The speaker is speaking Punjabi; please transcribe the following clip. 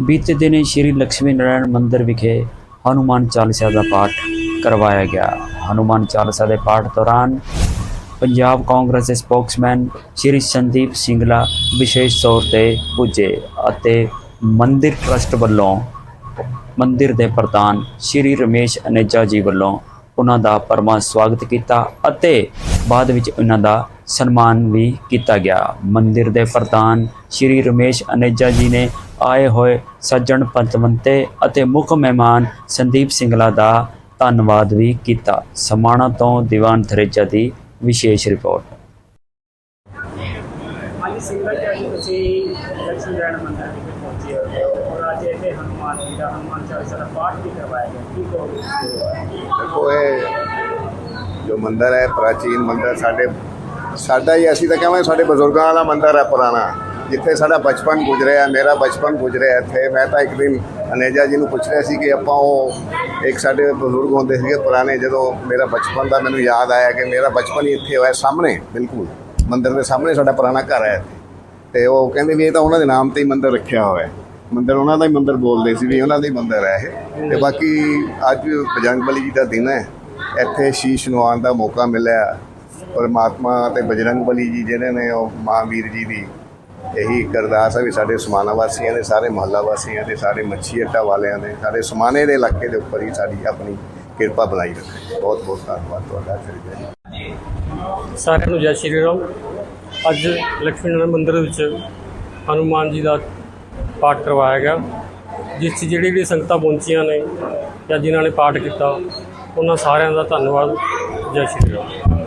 ਬੀਤੇ ਦਿਨ ਸ਼੍ਰੀ ਲక్ష్ਮੀ ਨਾਰਾਇਣ ਮੰਦਿਰ ਵਿਖੇ ਹਨੂਮਾਨ ਚਾਲੀਸਾ ਦਾ ਪਾਠ ਕਰਵਾਇਆ ਗਿਆ। ਹਨੂਮਾਨ ਚਾਲੀਸਾ ਦੇ ਪਾਠ ਦੌਰਾਨ ਪੰਜਾਬ ਕਾਂਗਰਸ ਦੇ ਸਪੋਕਸਮੈਨ ਸ਼੍ਰੀ ਸੰਦੀਪ ਸਿੰਗਲਾ ਵਿਸ਼ੇਸ਼ ਤੌਰ ਤੇ ਪੁੱਜੇ ਅਤੇ ਮੰਦਿਰ ਟਰਸਟ ਵੱਲੋਂ ਮੰਦਿਰ ਦੇ ਪ੍ਰਧਾਨ ਸ਼੍ਰੀ ਰਮੇਸ਼ ਅਨੇਜਾ ਜੀ ਵੱਲੋਂ ਉਹਨਾਂ ਦਾ ਪਰਮਾ ਸਵਾਗਤ ਕੀਤਾ ਅਤੇ ਬਾਅਦ ਵਿੱਚ ਉਹਨਾਂ ਦਾ ਸਨਮਾਨ ਵੀ ਕੀਤਾ ਗਿਆ। ਮੰਦਿਰ ਦੇ ਪ੍ਰਧਾਨ ਸ਼੍ਰੀ ਰਮੇਸ਼ ਅਨੇਜਾ ਜੀ ਨੇ ਆਏ ਹੋਏ ਸੱਜਣ ਪੰਤਵੰਤੇ ਅਤੇ ਮੁੱਖ ਮਹਿਮਾਨ ਸੰਦੀਪ ਸਿੰਗਲਾ ਦਾ ਧੰਨਵਾਦ ਵੀ ਕੀਤਾ। ਸਮਾਣਾ ਤੋਂ ਦੀਵਾਨ ਥਰੇਜਾ ਦੀ ਵਿਸ਼ੇਸ਼ ਰਿਪੋਰਟ। ਅੱਜ ਸਿੰਗਲ ਜੀ ਤੁਸੀਂ ਲక్ష్ਮੀ ਨਾਰਾਇਣ ਮੰਦਿਰ ਵਿਖੇ ਪਹੁੰਚੇ ਹੋ ਔਰ ਅੱਜ ਇੱਥੇ ਹਨੂਮਾਨ ਜੀ ਦਾ ਹਨੂਮਾਨ ਚਾਲੀਸਾ ਦਾ ਪਾਠ ਵੀ ਕਰਵਾਇਆ ਗਿਆ। ਕੀ ਕਹੋਗੇ ਇਸ ਦੇ ਬਾਰੇ? ਦੇਖੋ ਇਹ ਜੋ ਮੰਦਿਰ ਹੈ ਪ੍ਰਾਚੀਨ ਮੰਦਿਰ ਸਾਡੇ ਸਾਡਾ ਹੀ ਅਸੀਂ ਤਾਂ ਕਹਾਂਗੇ ਸਾਡੇ ਬਜ਼ੁਰਗਾਂ ਵਾਲਾ ਮੰਦਿਰ ਹੈ ਪੁਰਾਣਾ। ਜਿੱਥੇ ਸਾਡਾ ਬਚਪਨ ਗੁਜ਼ਰਿਆ, ਮੇਰਾ ਬਚਪਨ ਗੁਜ਼ਰਿਆ ਇੱਥੇ, ਮੈਂ ਤਾਂ ਇੱਕ ਦਿਨ ਅਨੇਜਾ ਜੀ ਨੂੰ ਪੁੱਛ ਰਿਹਾ ਸੀ ਕਿ ਆਪਾਂ ਉਹ ਇੱਕ ਸਾਡੇ ਬਜ਼ੁਰਗ ਹੁੰਦੇ ਸੀਗੇ ਪੁਰਾਣੇ, ਜਦੋਂ ਮੇਰਾ ਬਚਪਨ ਦਾ ਮੈਨੂੰ ਯਾਦ ਆਇਆ ਕਿ ਮੇਰਾ ਬਚਪਨ ਹੀ ਇੱਥੇ ਹੋਇਆ ਸਾਹਮਣੇ, ਬਿਲਕੁਲ, ਮੰਦਿਰ ਦੇ ਸਾਹਮਣੇ ਸਾਡਾ ਪੁਰਾਣਾ ਘਰ ਹੈ ਤੇ ਉਹ ਕਹਿੰਦੇ ਵੀ ਇਹ ਤਾਂ ਉਹਨਾਂ ਦੇ ਨਾਮ ਤੇ ਹੀ ਮੰਦਿਰ ਰੱਖਿਆ ਹੋਇਆ ਹੈ। ਮੰਦਿਰ, ਉਹਨਾਂ ਦਾ ਹੀ ਮੰਦਿਰ ਬੋਲਦੇ ਸੀ ਵੀ ਉਹਨਾਂ ਦਾ ਹੀ ਮੰਦਿਰ ਹੈ ਇਹ। ਤੇ ਬਾਕੀ ਅੱਜ ਬਜਰੰਗ ਬਲੀ ਜੀ ਦਾ ਦਿਨ ਹੈ। ਇੱਥੇ ਸ਼ੀਸ਼ ਨਵਾਉਣ ਦਾ ਮੌਕਾ ਮਿਲਿਆ। ਪਰਮਾਤਮਾ ਤੇ ਬਜਰੰਗ ਬਲੀ ਜੀ ਜਿਹੜੇ ਨੇ ਉਹ ਮਹਾਂਵੀਰ ਜੀ ਦੀ ਇਹੀ ਇੱਕ ਅਰਦਾਸ ਹੈ ਵੀ ਸਾਡੇ ਸਮਾਨਾ ਵਾਸੀਆਂ ਦੇ, ਸਾਰੇ ਮਹੱਲਾ ਵਾਸੀਆਂ ਦੇ, ਸਾਰੇ ਮੱਛੀ ਅੱਡਾ ਵਾਲਿਆਂ ਦੇ ਸਾਰੇ ਸਮਾਨੇ ਦੇ ਇਲਾਕੇ ਦੇ ਉੱਪਰ ਹੀ ਸਾਡੀ ਆਪਣੀ ਕਿਰਪਾ ਬਣਾਈ ਰੱਖੇ ਬਹੁਤ ਬਹੁਤ ਧੰਨਵਾਦ ਤੁਹਾਡਾ, ਸ੍ਰੀ ਸਾਰਿਆਂ ਨੂੰ ਜੈ ਸ਼੍ਰੀ ਰਾਮ। ਅੱਜ ਲక్ష్ਮੀ ਨਾਰਾਇਣ ਮੰਦਿਰ ਵਿੱਚ ਹਨੂਮਾਨ ਜੀ ਦਾ ਪਾਠ ਕਰਵਾਇਆ ਗਿਆ, ਜਿਸ 'ਚ ਜਿਹੜੀ ਜਿਹੜੀ ਸੰਗਤਾਂ ਪਹੁੰਚੀਆਂ ਨੇ ਜਾਂ ਜਿਨ੍ਹਾਂ ਨੇ ਪਾਠ ਕੀਤਾ, ਉਹਨਾਂ ਸਾਰਿਆਂ ਦਾ ਧੰਨਵਾਦ। ਜੈ ਸ਼੍ਰੀ ਰਾਮ।